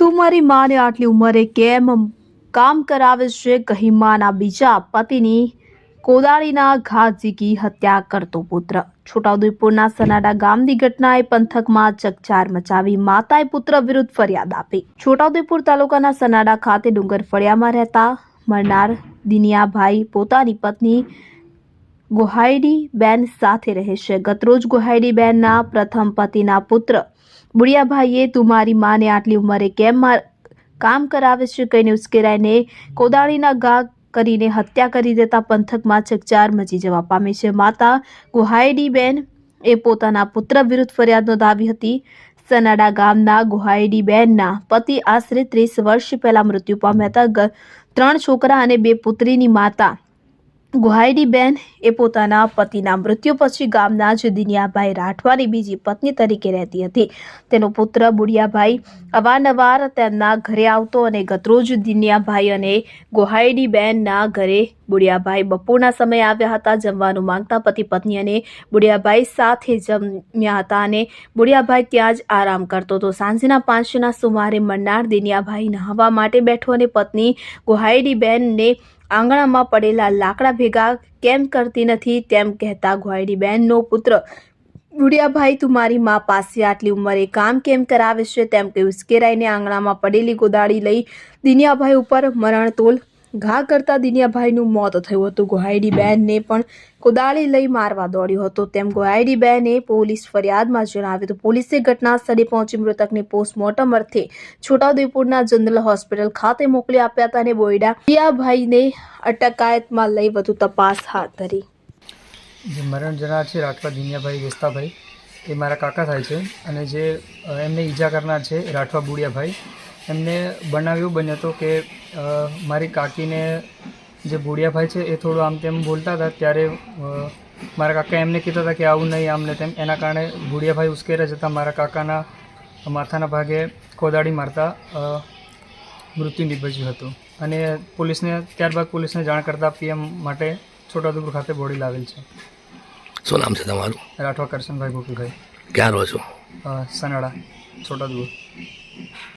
તું મારી માને આટલી ઉંમરે કેમ કામ કરાવે છે? કહી માના બીજા પતિની કોદાળીના ઘા ઝીકી હત્યા કરતો પુત્ર. છોટાઉદેપુરના સનાડા ગામની ઘટનાએ પંથકમાં ચકચાર મચાવી માતાએ પુત્ર વિરુદ્ધ ફરિયાદ આપી. છોટાઉદેપુર તાલુકાના સનાડા ખાતે ડુંગર ફળિયામાં રહેતા મરનાર દિનિયાભાઈ પોતાની પત્ની ગોહાઈડી બેન સાથે રહે છે. ગતરોજ ગોહાઈડી બેનના પ્રથમ પતિના પુત્ર બુડિયાભાઈએ તું મારી માને આટલી ઉંમરે કેમ કામ કરાવે છે કહીને ઉશ્કેરાઈને કોદાળીના ઘા કરીને હત્યા કરી દેતા પંથકમાં ચકચાર મચી જવા પામી છે. માતા ગુહાયડીબેન એ પોતાના પુત્ર વિરુદ્ધ ફરિયાદ નોંધાવી હતી. સનાડા ગામના ગુહાયડીબેનના પતિ આશરે ત્રીસ વર્ષ પહેલા મૃત્યુ પામ્યા હતા. ત્રણ છોકરા અને બે પુત્રીની માતા ગુહાઈડી બેન એ પોતાના પતિના મૃત્યુ પછી ગામના જ દિનિયાભાઈ રાઠવાની બીજી પત્ની તરીકે રહેતી હતી. તેનો પુત્ર બુડિયાભાઈ અવારનવાર તેમના ઘરે આવતો અને ગતરોજ દિનિયાભાઈ અને ગોહાઈડી બેનના ઘરે બુડિયાભાઈ બપોરના સમયે આવ્યા હતા. જમવાનું માંગતા પતિ પત્ની અને બુડિયાભાઈ સાથે જમ્યા હતા અને બુડિયાભાઈ ત્યાં જ આરામ કરતો હતો. સાંજના પાંચના સુમારે મન્નાર દિનિયાભાઈ નહાવા માટે બેઠો અને પત્ની ગોહાઈડી બેનને આંગણામાં પડેલા લાકડા ભેગા કેમ કરતી નથી તેમ કહેતા ગોહાઈડી બહેનનો પુત્ર બુડિયાભાઈ તું મારી મા પાસે આટલી ઉંમરે કામ કેમ કરાવે છે? તેમ કહી ઉશ્કેરાઈને આંગણામાં પડેલી ગોદાળી લઈ દિનિયાભાઈ ઉપર મરણતોલ ઘા કરતા દિનિયાભાઈનું મોત થયું હતું. ગોહાઈડી બેનને પણ કોદાળી લઈ મારવા દોડ્યો હતો. તેમ ગોહાઈડી બેને પોલીસ ફરિયાદમાં જણાવ્યું હતું. પોલીસે ઘટના સ્થળે પહોંચી મૃતકને પોસ્ટમોર્ટમ અર્થે છોટાઉદેપુરના જનરલ હોસ્પિટલ ખાતે મોકલી આપ્યા હતા અને બોયડા દિયાભાઈને અટકાયતમાં લઈ વધુ તપાસ હાથ ધરી. જે મરણ જનાર છે રાઠવા દિનિયાભાઈ વેસ્તાભાઈ, એ મારા કાકા થાય છે અને જે એમને ઈજા કરનાર છે રાઠવા બુડિયાભાઈ. એમને બનાવ એવું બન્યો હતો કે મારી કાકીને જે ભૂડિયાભાઈ છે એ થોડું આમ તેમ બોલતા હતા ત્યારે મારા કાકા એમને કીધા હતા કે આવું નહીં આમને તેમ. એના કારણે ભૂડિયાભાઈ ઉશ્કેરા જતાં મારા કાકાના માથાના ભાગે કોદાળી મારતા મૃત્યુ નિપજ્યું હતું. અને પોલીસને ત્યારબાદ પોલીસને જાણ કરતાં પીએમ માટે છોટાઉદેપુર ખાતે બોડી લાવેલ છે. શું નામ છે તમારું? રાઠવા કરશનભાઈ ગોકુલભાઈ. ક્યાં રહો છો? સનાડા છોટાઉદેપુર.